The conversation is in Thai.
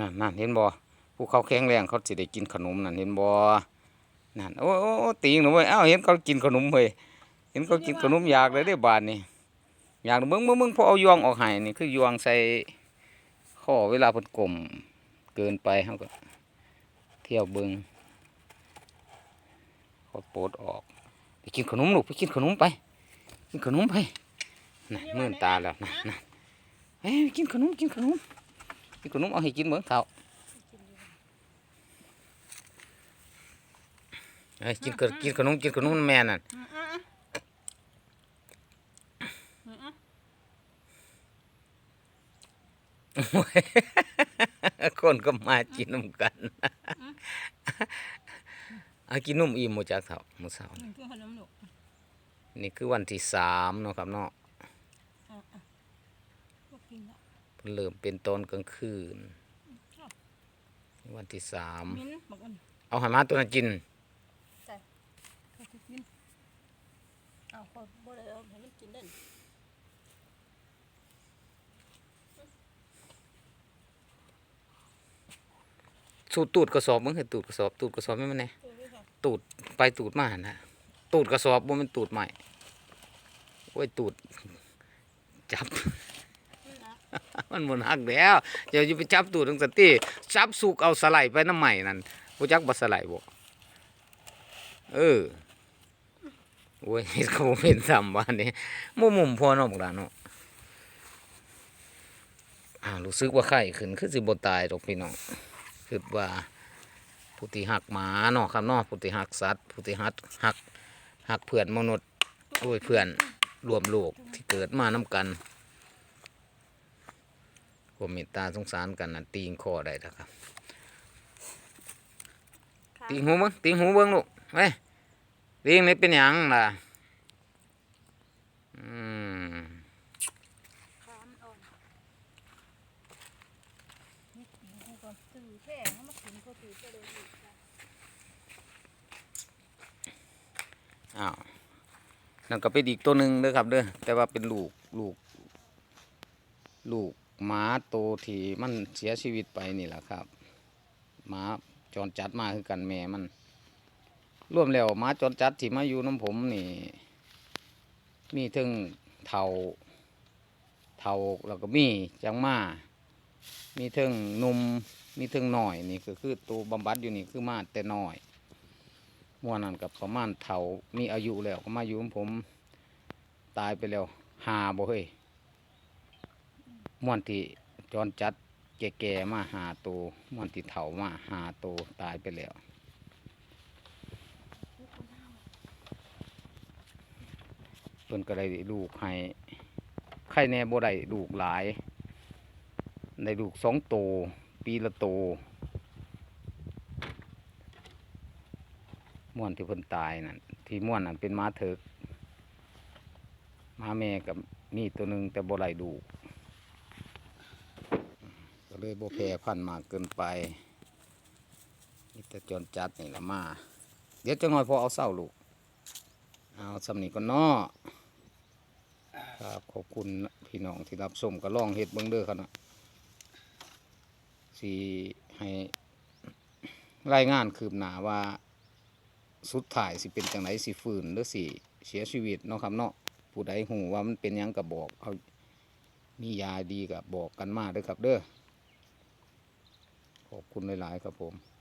นั่นนั่นเห็นบ่ผู้เขาแข็งแรงเขาสิได้กินขนมนั่นเห็นบ่นั่นโอ้โอ้ติงหนูเว้ยเอ้าเห็นเขากินขนมเว้ยเห็นเขากินขนมอยากเลยเด้บาดนี่อยากเมึงมึงมึงพอเอายวงออกให้นี่คือยวงใส่ข้อเวลาเพิ่นกลมเกินไปเฮาก็เที่ยวเบิ่งเขาปลดออก ไปกินขนมลูกไปกินขนมไป กินขนมไปนั่นมื่นตาแล้วนั่นนั่นเฮ้ยกินขนมกินขนม กินขนมเอาให้กินเบิ่งเท่าเอ้ยกินขนกินขนมกินขนมแม่นั่นคนก็มากินนมกันอากินนมอิ่มหมดจากเท่ามื้อเช้ามันคือขนมหนูนี่คือวันที่สามเนาะครับเนาะอะอะพวกกินละ เพิ่นเริ่มเป็นตอนกลางคืน วันที่สามมิ้นบอกอันเอาให้หมาตัวนั้นกินก็คือกินเอาพอบ่ได้เอาให้มันกินได้สูดตูดกระสอบมึงเห็นตูดกระสอบตูดกระสอบไม่มันแน่ตัวนี้ค่ะตูดไปตูดมาหั่นนะตูดกระสอบบ่แมันตูดใหม่โอ้ยตูด จับนี่นะ มันบนหักแล้วเดี๋ยวจะไปจับตูดตั้งแต่ตีจับสุกเอาสไลด์ไปน้ำใหม่นั่นบ่จักบ่สไลด์บ่เออโอ้ยเขาเป็นซ้ำบ้านนี้มุมมุมพอนาะบักหลานเนาะอ่ารู้สึกว่าไข้ขึ้นคือสิบตายดอกพี่น้องคิดว่าผู้ที่หักหมาเนาะครับเนาะผู้ที่หักสัตว์ผู้ที่หักหักหักเพื่อนมนุษย์โอ้ยเพื่อนรวมโลกที่เกิดมานํกัน ผมเมตตาสงสารกันนะตีงคอได้นะครับ ตีงหูเบิ้งตีงหูเบิ้งลูกเฮ้ยตีงนี่เป็นหยังล่ะอืมขามันอ่อนนี่กินให้ก่อนตื่นแท้ให้มันกินก็ตื่นก็เลยอีกค่ะอ้าวนั่นก็เป็นอีกตัวหนึ่งเด้อครับเด้อแต่ว่าเป็นลูกลูกลูก หมาโตวที่มันเสียชีวิตไปนี่แหละครับ หมาจรจัดมาคือกันแม่มันร่วมแล้วหมาจรจัดที่มาอยู่น้ำผมนี่ มีถึงเทาเทาแล้วก็มีจังมา มีถึงนุ่มมีถึงหน่อยนี่ก็คือตัวบำบัดอยู่นี่คือมาแต่หน้อยม่วนนั่นกับประมาณเทามีอายุแล้วก็มาอยู่กับผม ตายไปแล้วหาบ่เฮ้ย ม่วนที่จรจัดแก่ๆมาหาตัวม่วนที่เฒ่ามาหาตัวตายไปแล้วเพิ่นก็ได้ลูกให้ไข่แน่บ่ได้ลูกหลายได้ลูกสองโตวปีละโตวม่วนที่เพิ่นตายนั่นที่ม่วนนั่นเป็นม้าเถิกม้าแม่กับมีตัวหนึ่งแต่บ่ได้ลูก ก็เลยโบแพร่พันมากเกินไปนี่แต่จนจัดนี่ละมา เดี๋ยวจังหน่อยพอเอาเศร้าลูก เอาสำนีก็นอครับขอบคุณพี่น้องที่รับชมก็ลองเฮ็ดเบิ่งเด้อครับนะสิให้รายงานคืบหน้าว่าสุดท้ายสิเป็นจังไดสิฟื้นหรือสิเสียชีวิตเนาะครับเนาะผู้ใดหูว่ามันเป็นยังก็บบอกเอามียาดีก็บอกกันมาเด้อครับเด้อ ขอบคุณหลาย ๆ ครับผม